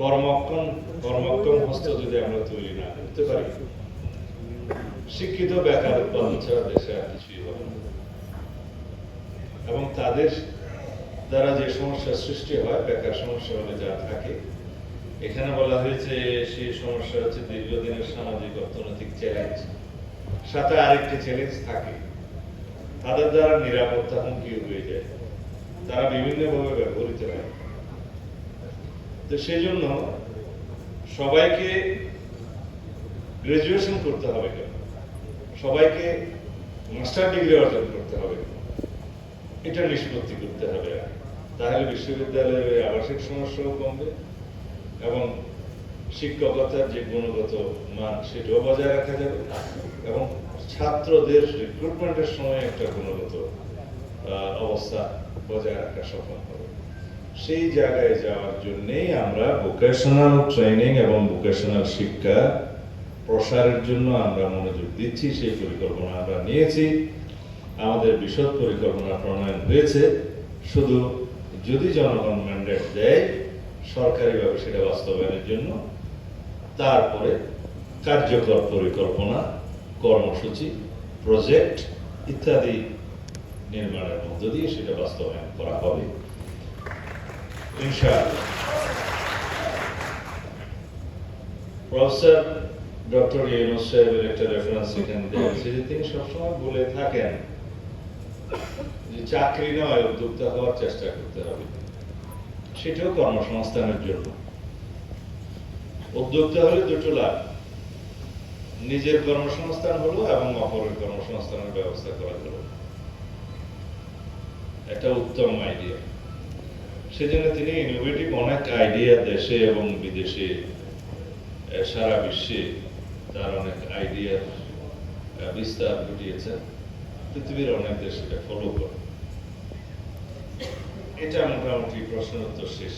কর্মক্ষম কর্মক্ষম হস্ত যদি আমরা তৈরি না করতে পারি, শিক্ষিত বেকার উৎপাদন ছাড়া দেশে আর কিছুই হবে এবং তাদের দ্বারা যে সমস্যার সৃষ্টি হয়, বেকার সমস্যা হলে যা থাকে, এখানে বলা হয়েছে সেই সমস্যা হচ্ছে দীর্ঘদিনের সামাজিক অর্থনৈতিক চ্যালেঞ্জ সাথে আরেকটি চ্যালেঞ্জ থাকে। তাদের দ্বারা নিরাপত্তা হুমকি হয়ে যায়। তারা বিভিন্নভাবে ব্যবহৃত হয়। তো সেই জন্য সবাইকে গ্রাজুয়েশন করতে হবে কেন? সবাইকে মাস্টার ডিগ্রি অর্জন করতে হবে এটা নিষ্পত্তি করতে হবে তাহলে বিশ্ববিদ্যালয়ের আবাসিক সমস্যাও কমবে এবং শিক্ষকতার যে গুণগত মান, সেটাও বজায় রাখা যাবে এবং ছাত্রদের রিক্রুটমেন্টের সময় একটা গুণগত অবস্থা বজায় রাখা সক্ষম হবে। সেই জায়গায় যাওয়ার জন্যেই আমরা ভোকেশনাল ট্রেনিং এবং ভোকেশনাল শিক্ষা প্রসারের জন্য আমরা মনোযোগ দিচ্ছি, সেই পরিকল্পনা আমরা নিয়েছি। আমাদের বিশদ পরিকল্পনা প্রণয়ন হয়েছে। শুধু যদি জনগণ ম্যান্ডেট দেয় সরকারিভাবে সেটা বাস্তবায়নের জন্য, তারপরে কার্যকর পরিকল্পনা, কর্মসূচি প্রজেক্ট ইত্যাদি নির্মাণের মধ্য দিয়ে সেটা বাস্তবায়ন করা হবে। প্রফেসর ডক্টর সাহেবের একটা রেফারেন্স এখানে যে তিনি সবসময় বলে থাকেন যে চাকরি নয়, উদ্যোক্তা হওয়ার চেষ্টা করতে হবে। সেটাও কর্মসংস্থানের জন্য। উদ্যোক্তা হলে দুটো লাভ। নিজের কর্মসংস্থান হলো এবং অপরের কর্মসংস্থানের ব্যবস্থা করা হলো। একটা উত্তম আইডিয়া সেজন্য তিনি ইনোভেটিভ অনেক আইডিয়া দেশে এবং বিদেশে সারা বিশ্বে তার অনেক আইডিয়ার বিস্তার ঘটিয়েছেন। পৃথিবীর অনেক দেশ এটা ফলো করে। এটা মোটামুটি প্রশ্ন উত্তর শেষ।